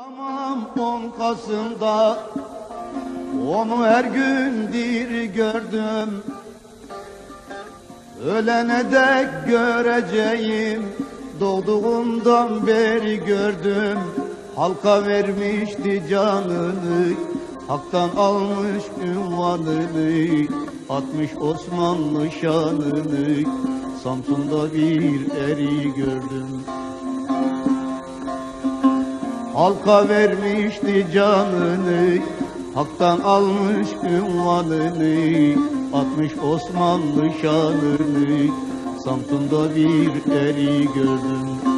Ağlamam 10 Kasım'da Onu her gün dir gördüm. Ölene dek göreceğim Doğduğumdan beri gördüm. Halka vermişti canını Hak'tan almış ünvanını Atmış Osmanlı şanını. Samsun'da bir eri gördüm Halka vermişti canını Hak'tan almış ünvanını Atmış Osmanlı şanını. Samsun'da bir eri gördüm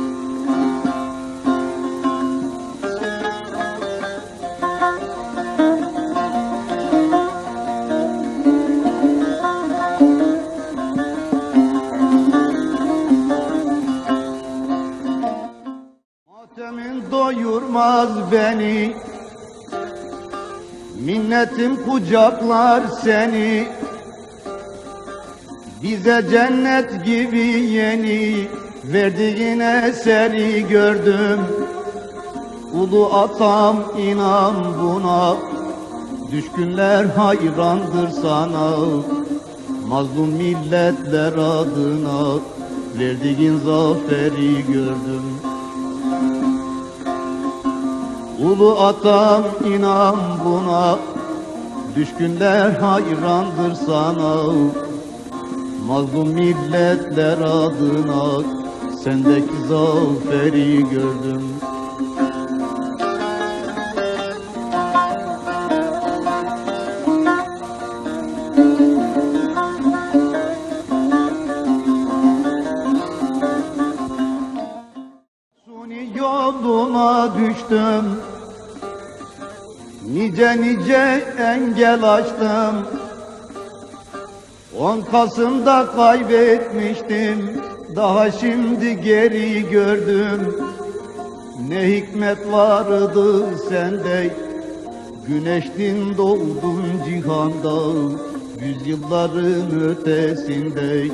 Matemin doyurmaz beni. Minnetim kucaklar seni. Bize cennet gibi yeni Verdiğin eseri gördüm. Ulu atam inan buna. Düşkünler hayrandır sana. Mazlum milletler adına Verdiğin zaferi gördüm Ulu atam inan buna. Düşkünler hayrandır sana. Mazlum milletler adına Sendeki zaferi gördüm. Suni yoluna düştüm Nice nice engel açtım. 10 Kasım'da kaybetmiştim. Daha şimdi geri gördüm. Ne hikmet vardı sende. Güneştin doğdun cihanda Yüzyılların ötesinde.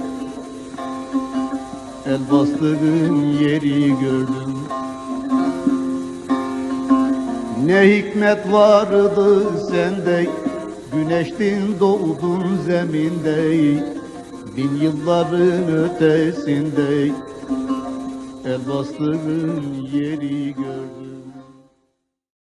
El bastığın yeri gördüm Ne hikmet vardı sende Güneştin doğdun zeminde Bin yılların ötesinde. El bastığın yeri gördüm